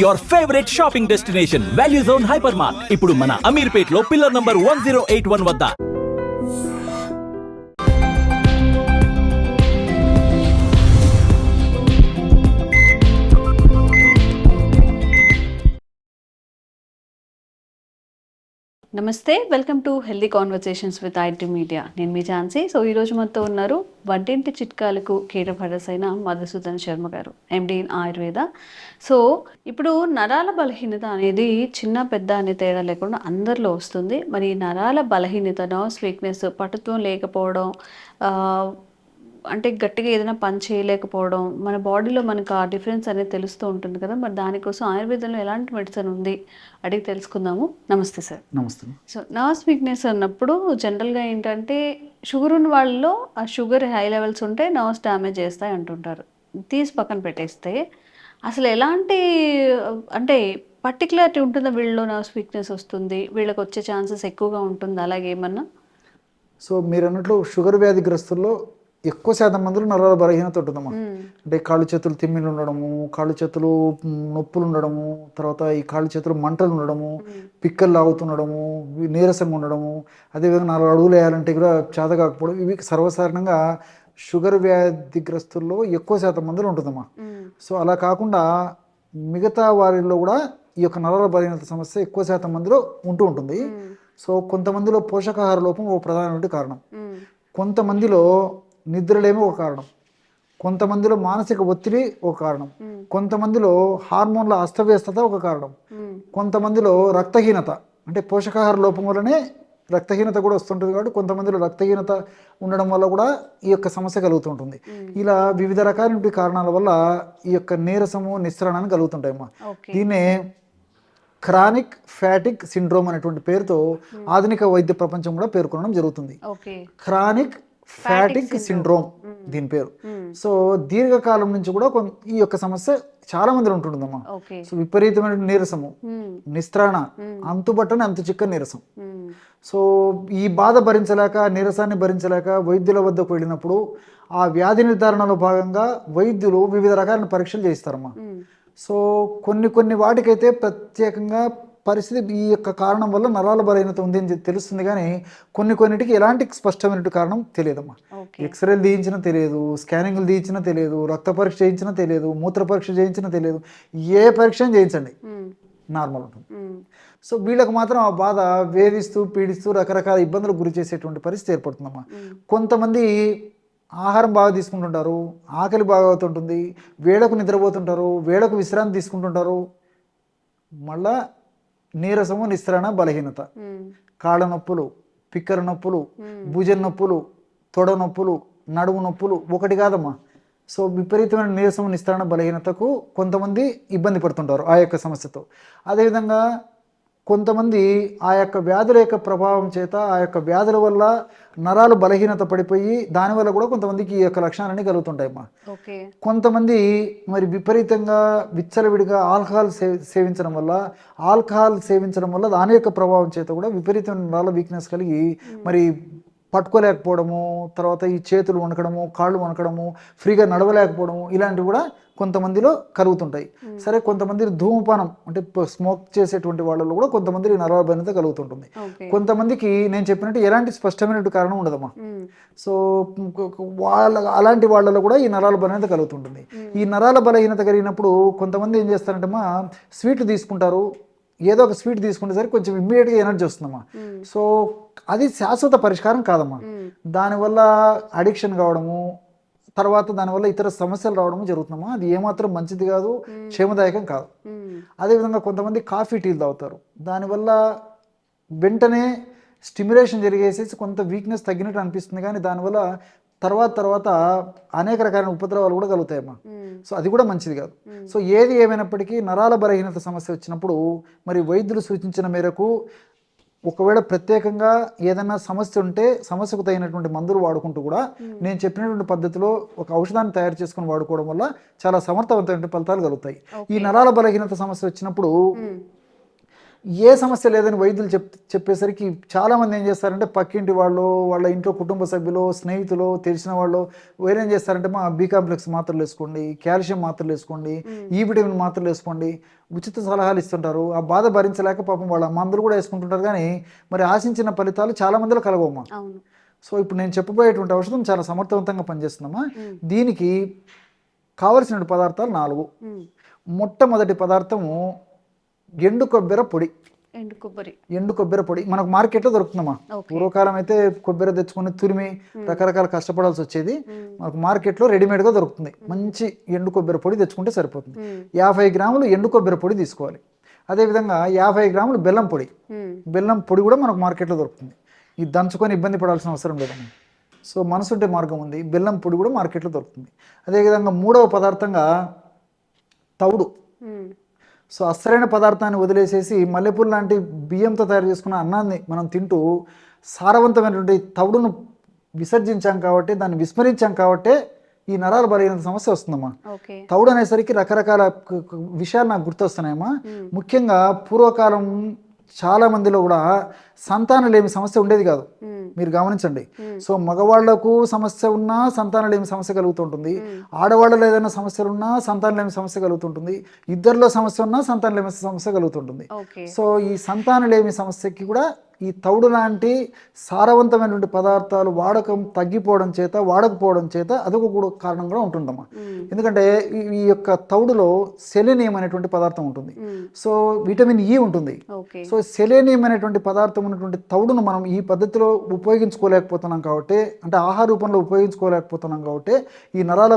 Your favourite shopping destination value zone hyper mart ఇప్పుడు మన అమీర్పేట్లో pillar number one zero eight one వద్ద. నమస్తే welcome to healthy conversations with IT media నేను మీ Jhansi. So ఈరోజు మనతో ఉన్నారు వంటింటి చిట్కాలకు కీరభరస్ అయిన మధుసూదన్ శర్మ గారు ఎండి ఇన్ ఆయుర్వేద. సో ఇప్పుడు నరాల బలహీనత అనేది చిన్న పెద్ద అనే తేడా లేకుండా అందరిలో వస్తుంది. మరి నరాల బలహీనతను స్వీక్నెస్ పటుత్వం లేకపోవడం అంటే గట్టిగా ఏదైనా పని చేయలేకపోవడం మన బాడీలో మనకు ఆ డిఫరెన్స్ అనేది తెలుస్తూ ఉంటుంది కదా. మరి దానికోసం ఆయుర్వేదంలో ఎలాంటి మెడిసిన్ ఉంది అడిగి తెలుసుకుందాము. నమస్తే సార్. నమస్తే. సో నర్వ్స్ వీక్నెస్ అన్నప్పుడు జనరల్గా ఏంటంటే షుగర్ ఉన్న వాళ్ళలో ఆ షుగర్ హై లెవెల్స్ ఉంటే నర్వ్స్ డ్యామేజ్ చేస్తాయి అంటుంటారు. తీసి పక్కన పెట్టేస్తే అసలు ఎలాంటి అంటే పర్టికులారిటీ ఉంటుందా వీళ్ళలో నర్వ్స్ వీక్నెస్ వస్తుంది? వీళ్ళకి వచ్చే ఛాన్సెస్ ఎక్కువగా ఉంటుంది? అలాగే ఏమన్నా? సో మీరు అన్నట్లు షుగర్ వ్యాధిగ్రస్తుల్లో ఎక్కువ శాతం మందిలో నరాల బలహీనత ఉంటుందమ్మా. అంటే కాళ్ళు చేతులు తిమ్మిలు ఉండడము కాళ్ళు చేతులు నొప్పులు ఉండడము తర్వాత ఈ కాళ్ళు చేతులు మంటలు ఉండడము పిక్కలు లాగుతుండడము నీరసంగా ఉండడము అదేవిధంగా నాలుగు అడుగులు వేయాలంటే కూడా చేత కాకపోవడం ఇవి సర్వసాధారణంగా షుగర్ వ్యాధిగ్రస్తుల్లో ఎక్కువ శాతం మందిలో ఉంటుందమ్మా. సో అలా కాకుండా మిగతా వారిలో కూడా ఈ యొక్క నరాల బలహీనత సమస్య ఎక్కువ శాతం మందిలో ఉంటూ ఉంటుంది. సో కొంతమందిలో పోషకాహార లోపం ఒక ప్రధానమైన కారణం. కొంతమందిలో నిద్రలేమి ఒక కారణం. కొంతమందిలో మానసిక ఒత్తిడి ఒక కారణం. కొంతమందిలో హార్మోన్ల అస్తవ్యస్తత ఒక కారణం. కొంతమందిలో రక్తహీనత అంటే పోషకాహార లోపం వల్లనే రక్తహీనత కూడా వస్తుంటుంది కాబట్టి కొంతమందిలో రక్తహీనత ఉండడం వల్ల కూడా ఈ యొక్క సమస్య కలుగుతుంటుంది. ఇలా వివిధ రకాలైన కారణాల వల్ల ఈ యొక్క నీరసము నిస్సరణాన్ని కలుగుతుంటాయమ్మా. దీన్నే క్రానిక్ ఫ్యాటిక్ సిండ్రోమ్ అనేటువంటి పేరుతో ఆధునిక వైద్య ప్రపంచం కూడా పేర్కొనడం జరుగుతుంది. క్రానిక్ ఫ్యాటిక్ సిండ్రోమ్ దీని పేరు. సో దీర్ఘకాలం నుంచి కూడా ఈ యొక్క సమస్య చాలా మందిలో ఉంటుందమ్మా సో విపరీతమైన నీరసము నిస్త్రాణ అంతుబట్టని అంతు చిక్క నీరసం. సో ఈ బాధ భరించలేక నీరసాన్ని భరించలేక వైద్యుల వద్దకు వెళ్ళినప్పుడు ఆ వ్యాధి నిర్ధారణలో భాగంగా వైద్యులు వివిధ రకాలైన పరీక్షలు చేయిస్తారమ్మా. సో కొన్ని కొన్ని వాటికైతే ప్రత్యేకంగా పరిస్థితి ఈ యొక్క కారణం వల్ల నరాల బలహీనత ఉంది అని తెలుస్తుంది కానీ కొన్ని కొన్నిటికి ఎలాంటి స్పష్టమైన కారణం తెలియదమ్మా. ఎక్స్రేలు తీయించినా తెలియదు స్కానింగ్లు తీయించినా తెలియదు రక్త పరీక్ష చేయించినా తెలియదు మూత్ర పరీక్ష చేయించినా తెలియదు ఏ పరీక్ష చేయించండి. నార్మల్ ఉంటుంది. సో వీళ్ళకి మాత్రం ఆ బాధ వేధిస్తూ పీడిస్తూ రకరకాల ఇబ్బందులకు గురి చేసేటువంటి పరిస్థితి ఏర్పడుతుందమ్మా. కొంతమంది ఆహారం బాగా తీసుకుంటుంటారు ఆకలి బాగా అవుతుంటుంది వేళకు నిద్రపోతుంటారు వేళకు విశ్రాంతి తీసుకుంటుంటారు మళ్ళా నీరసము నిస్త్రణ బలహీనత. కాళ్ళ నొప్పులు పిక్కర నొప్పులు భుజం నొప్పులు తొడ నొప్పులు నడుము నొప్పులు ఒకటి కాదమ్మా. సో విపరీతమైన నీరసం నిస్త్రణ బలహీనతకు కొంతమంది ఇబ్బంది పడుతుంటారు ఆ యొక్క సమస్యతో. అదేవిధంగా కొంతమంది ఆ యొక్క వ్యాధుల యొక్క ప్రభావం చేత ఆ యొక్క వ్యాధుల వల్ల నరాలు బలహీనత పడిపోయి దానివల్ల కూడా కొంతమందికి ఈ యొక్క లక్షణాలన్నీ కలుగుతుంటాయమ్మా. ఓకే. కొంతమంది మరి విపరీతంగా విచ్చలవిడిగా ఆల్కహాల్ సే సేవించడం వల్ల ఆల్కహాల్ సేవించడం వల్ల దాని యొక్క ప్రభావం చేత కూడా విపరీతమైన నరాల వీక్నెస్ కలిగి మరి పట్టుకోలేకపోవడము తర్వాత ఈ చేతులు వణకడము కాళ్ళు వణకడము ఫ్రీగా నడవలేకపోవడము ఇలాంటివి కూడా కొంతమందిలో కలుగుతుంటాయి. సరే కొంతమంది ధూమపానం అంటే స్మోక్ చేసేటువంటి వాళ్ళలో కూడా కొంతమంది నరాల బలహీనత కలుగుతుంటుంది కొంతమందికి నేను చెప్పినట్టు ఎలాంటి స్పష్టమైన కారణం ఉండదమ్మా. సో వాళ్ళ అలాంటి వాళ్ళలో కూడా ఈ నరాల బలహీనత కలుగుతుంటుంది ఈ నరాల బలహీనత కలిగినప్పుడు కొంతమంది ఏం చేస్తారంటే మా స్వీట్లు తీసుకుంటారు ఏదో ఒక స్వీట్ తీసుకుంటే సరే కొంచెం ఇమ్మీడియట్గా ఎనర్జీ వస్తుందమ్మా. సో అది శాశ్వత పరిష్కారం కాదమ్మా. దానివల్ల అడిక్షన్ కావడము తర్వాత దానివల్ల ఇతర సమస్యలు రావడము జరుగుతుందమ్మా. అది ఏమాత్రం మంచిది కాదు క్షేమదాయకం కాదు. అదేవిధంగా కొంతమంది కాఫీ టీలు తాగుతారు. దానివల్ల వెంటనే స్టిమ్యులేషన్ జరిగేసేసి కొంత వీక్నెస్ తగ్గినట్టు అనిపిస్తుంది కానీ దానివల్ల తర్వాత తర్వాత అనేక రకాలైన ఉపద్రవాలు కూడా కలుగుతాయమ్మా. సో అది కూడా మంచిది కాదు. సో ఏది ఏమైనప్పటికీ నరాల బలహీనత సమస్య వచ్చినప్పుడు మరి వైద్యులు సూచించిన మేరకు ఒకవేళ ప్రత్యేకంగా ఏదైనా సమస్య ఉంటే సమస్యకు తగినటువంటి మందులు వాడుకుంటూ కూడా నేను చెప్పినటువంటి పద్ధతిలో ఒక ఔషధాన్ని తయారు చేసుకుని వాడుకోవడం వల్ల చాలా సమర్థవంతమైన ఫలితాలు కలుగుతాయి. ఈ నరాల బలహీనత సమస్య వచ్చినప్పుడు ఏ సమస్య లేదని వైద్యులు చెప్ చెప్పేసరికి చాలామంది ఏం చేస్తారంటే పక్కింటి వాళ్ళు వాళ్ళ ఇంట్లో కుటుంబ సభ్యులు స్నేహితులు తెలిసిన వాళ్ళు ఏం చేస్తారంటే మా బీ కాంప్లెక్స్ మాత్రలు వేసుకోండి కాల్షియం మాత్రలు వేసుకోండి ఈ విటమిన్ మాత్రలు వేసుకోండి ఉచిత సలహాలు ఇస్తుంటారు. ఆ బాధ భరించలేక పాపం వాళ్ళ మందులు కూడా వేసుకుంటుంటారు కానీ మరి ఆశించిన ఫలితాలు చాలా మందిలో కలగమ్మా అవును. సో ఇప్పుడు నేను చెప్పబోయేటువంటి ఔషధం చాలా సమర్థవంతంగా పనిచేస్తుందమ్మా. దీనికి కావలసిన పదార్థాలు నాలుగు. మొట్టమొదటి పదార్థము ఎండు కొబ్బరి పొడి. ఎండు కొబ్బరి. ఎండు కొబ్బరి పొడి. మనకు మార్కెట్లో దొరుకుతుందమ్మా. పూర్వకాలం అయితే కొబ్బరి తెచ్చుకొని తురిమి రకరకాల కష్టపడాల్సి వచ్చేది. మనకు మార్కెట్లో రెడీమేడ్గా దొరుకుతుంది. మంచి ఎండు కొబ్బరి పొడి తెచ్చుకుంటే సరిపోతుంది. యాభై గ్రాములు ఎండు కొబ్బరి పొడి తీసుకోవాలి. అదేవిధంగా యాభై గ్రాములు బెల్లం పొడి. బెల్లం పొడి కూడా మనకు మార్కెట్లో దొరుకుతుంది. ఇది దంచుకొని ఇబ్బంది పడాల్సిన అవసరం లేదండి సో మనసుంటే మార్గం ఉంది. బెల్లం పొడి కూడా మార్కెట్లో దొరుకుతుంది. అదేవిధంగా మూడవ పదార్థంగా తవుడు. సో అసలైన పదార్థాన్ని వదిలేసేసి మల్లెపూలు లాంటి బియ్యంతో తయారు చేసుకున్న అన్నాన్ని మనం తింటూ సారవంతమైనటువంటి తవుడును విసర్జించాం కాబట్టి దాన్ని విస్మరించాం కాబట్టే ఈ నరాల బలహీనత సమస్య వస్తుందమ్మా. తవుడు అనేసరికి రకరకాల విషయాలు నాకు గుర్తొస్తున్నాయమ్మా. ముఖ్యంగా పూర్వకాలం చాలా మందిలో కూడా సంతానం లేని సమస్య ఉండేది కాదు. మీరు గమనించండి. సో మగవాళ్ళకు సమస్య ఉన్నా సంతానం లేని సమస్య కలుగుతుంటుంది. ఆడవాళ్ళలో ఏదైనా సమస్యలు ఉన్నా సంతానం లేని సమస్య కలుగుతుంటుంది. ఇద్దరిలో సమస్య ఉన్నా సంతానం లేని సమస్య కలుగుతుంటుంది. సో ఈ సంతానలేమి సమస్యకి కూడా ఈ తౌడు లాంటి సారవంతమైనటువంటి పదార్థాలు వాడకం తగ్గిపోవడం చేత వాడకపోవడం చేత అదొక కూడా కారణం కూడా ఉంటుందమ్మా మ్మ్. ఎందుకంటే ఈ- యొక్క తౌడులో సెలెనియం అనేటువంటి పదార్థం ఉంటుంది. సో విటమిన్ ఈ ఉంటుంది ఓకే సో సెలేనియం అనేటువంటి పదార్థం ఉన్నటువంటి తౌడును మనం ఈ పద్ధతిలో ఉపయోగించుకోలేకపోతున్నాం కాబట్టి అంటే ఆహార రూపంలో ఉపయోగించుకోలేకపోతున్నాం కాబట్టి ఈ నరాల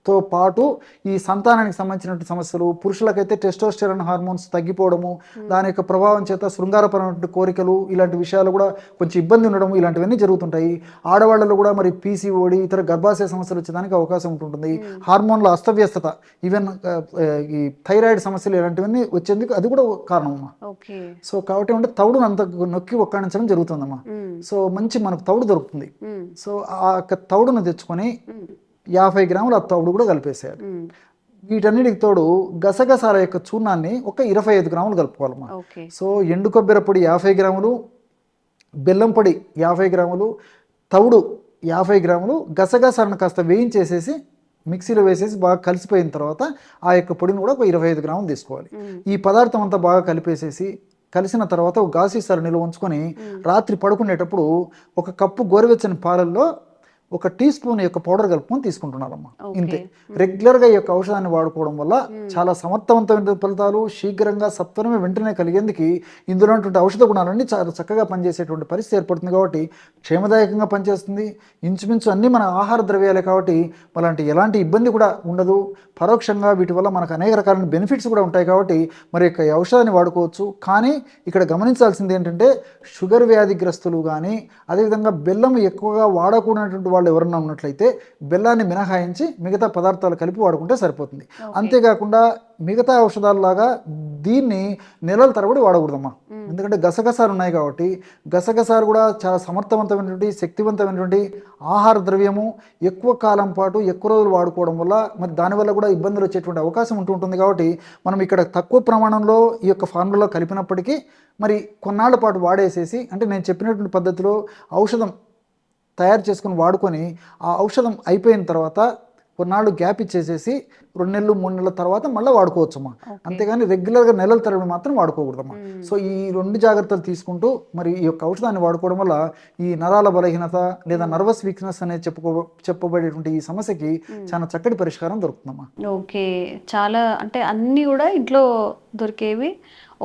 బలహీనతతో పాటు ఈ సంతానానికి సంబంధించినటువంటి సమస్యలు పురుషులకైతే టెస్టోస్టెరాన్ హార్మోన్స్ తగ్గిపోవడము దాని యొక్క ప్రభావం చేత శృంగారపరమైనటువంటి కోరికలు ఇలాంటి విషయాలు కూడా కొంచెం ఇబ్బంది ఉండడం ఇలాంటివన్నీ జరుగుతుంటాయి. ఆడవాళ్ళలో కూడా మరి పీసీఓడి ఇతర గర్భాశయ సమస్యలు వచ్చేదానికి అవకాశం ఉంటుంది హార్మోన్ల అస్తవ్యస్తత ఈవెన్ ఈ థైరాయిడ్ సమస్యలు ఇలాంటివన్నీ వచ్చేందుకు అది కూడా కారణం అమ్మా సో కాబట్టి అంటే తౌడును అంత నొక్కి ఒక్కాడించడం జరుగుతుందమ్మా. మ్మ్. సో మంచి మనకు తౌడు దొరుకుతుంది. సో ఆ యొక్క తౌడును తెచ్చుకొని. యాభై గ్రాముల ఆ తౌడు కూడా కలిపేసేయాలి. వీటన్నిటికి తోడు గసగసాల యొక్క చూర్ణాన్ని ఒక ఇరవై ఐదు గ్రాములు కలుపుకోవాలమ్మా. సో ఎండు కొబ్బరి పొడి యాభై గ్రాములు బెల్లం పొడి యాభై గ్రాములు తవుడు యాభై గ్రాములు గసగసాలను కాస్త వేయించేసేసి మిక్సీలో వేసేసి బాగా కలిసిపోయిన తర్వాత ఆ యొక్క పొడిని కూడా ఒక ఇరవై ఐదు గ్రాములు తీసుకోవాలి. ఈ పదార్థం అంతా బాగా కలిపేసేసి కలిసిన తర్వాత ఒక గాసీసాలు నిల్వ ఉంచుకొని రాత్రి పడుకునేటప్పుడు ఒక కప్పు గోరువెచ్చని పాలల్లో ఒక టీ స్పూన్ యొక్క పౌడర్ కలుపుకొని తీసుకుంటున్నారమ్మా. ఇంతే. రెగ్యులర్గా ఈ యొక్క ఔషధాన్ని వాడుకోవడం వల్ల చాలా సమర్థవంతమైన ఫలితాలు శీఘ్రంగా సత్వరమే వెంటనే కలిగేందుకు ఇందులో ఔషధ గుణాలన్నీ చాలా చక్కగా పనిచేసేటువంటి పరిస్థితి ఏర్పడుతుంది కాబట్టి క్షేమదాయకంగా పనిచేస్తుంది. ఇంచుమించు అన్ని మన ఆహార ద్రవ్యాలే కాబట్టి అలాంటి ఎలాంటి ఇబ్బంది కూడా ఉండదు. పరోక్షంగా వీటి వల్ల మనకు అనేక రకాలైన బెనిఫిట్స్ కూడా ఉంటాయి కాబట్టి మరి యొక్క ఈ ఔషధాన్ని వాడుకోవచ్చు. కానీ ఇక్కడ గమనించాల్సింది ఏంటంటే షుగర్ వ్యాధిగ్రస్తులు కానీ అదేవిధంగా బెల్లం ఎక్కువగా వాడకూడనటువంటి వాళ్ళు ఎవరన్నా ఉన్నట్లయితే బెల్లాన్ని మినహాయించి మిగతా పదార్థాలు కలిపి వాడుకుంటే సరిపోతుంది. అంతేకాకుండా మిగతా ఔషధాలలాగా దీన్ని నెలల తరబడి వాడకూడదమ్మా. ఎందుకంటే గసగసాలు ఉన్నాయి కాబట్టి గసగసాలు కూడా చాలా సమర్థవంతమైనటువంటి శక్తివంతమైనటువంటి ఆహార ద్రవ్యము. ఎక్కువ కాలం పాటు ఎక్కువ రోజులు వాడుకోవడం వల్ల మరి దానివల్ల కూడా ఇబ్బందులు వచ్చేటువంటి అవకాశం ఉంటూ ఉంటుంది కాబట్టి మనం ఇక్కడ తక్కువ ప్రమాణంలో ఈ యొక్క ఫార్ములాలో కలిపినప్పటికీ మరి కొన్నాళ్ళ పాటు వాడేసేసి అంటే నేను చెప్పినటువంటి పద్ధతిలో ఔషధం తయారు చేసుకుని వాడుకొని ఆ ఔషధం అయిపోయిన తర్వాత కొన్నాళ్ళు గ్యాప్ ఇచ్చేసేసి రెండు నెలలు మూడు నెలల తర్వాత మళ్ళీ వాడుకోవచ్చమ్మా. అంతేగాని రెగ్యులర్గా నెలల తరబడి మాత్రం వాడుకోకూడదమ్మా. సో ఈ రెండు జాగ్రత్తలు తీసుకుంటూ మరి ఈ యొక్క ఔషధాన్ని వాడుకోవడం వల్ల ఈ నరాల బలహీనత లేదా నర్వస్ వీక్నెస్ అనేది చెప్పుకో చెప్పబడేటువంటి ఈ సమస్యకి చాలా చక్కటి పరిష్కారం దొరుకుతుందమ్మా. ఓకే. చాలా అంటే అన్నీ కూడా ఇంట్లో దొరికేవి.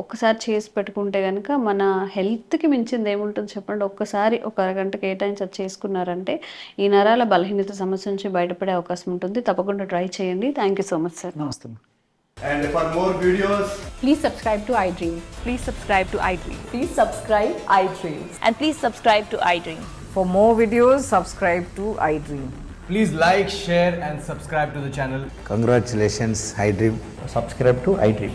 ఒక్కసారి చేసి పెట్టుకుంటే కనుక మన హెల్త్కి మించింది ఏముంటుంది చెప్పండి ఒక్కసారి ఒక అరగంట కేటాయించి అది చేసుకున్నారంటే ఈ నరాల బలహీనత సమస్య నుంచి బయటపడే అవకాశం ఉంటుంది తప్పకుండా ట్రై చేయండి thank you so much sir నమస్తే. And for more videos, Please subscribe to iDream. Please subscribe to iDream. Please subscribe iDream. And please subscribe to iDream. For more videos, subscribe to iDream. please like, share, and subscribe to the channel. Congratulations, iDream. subscribe to iDream.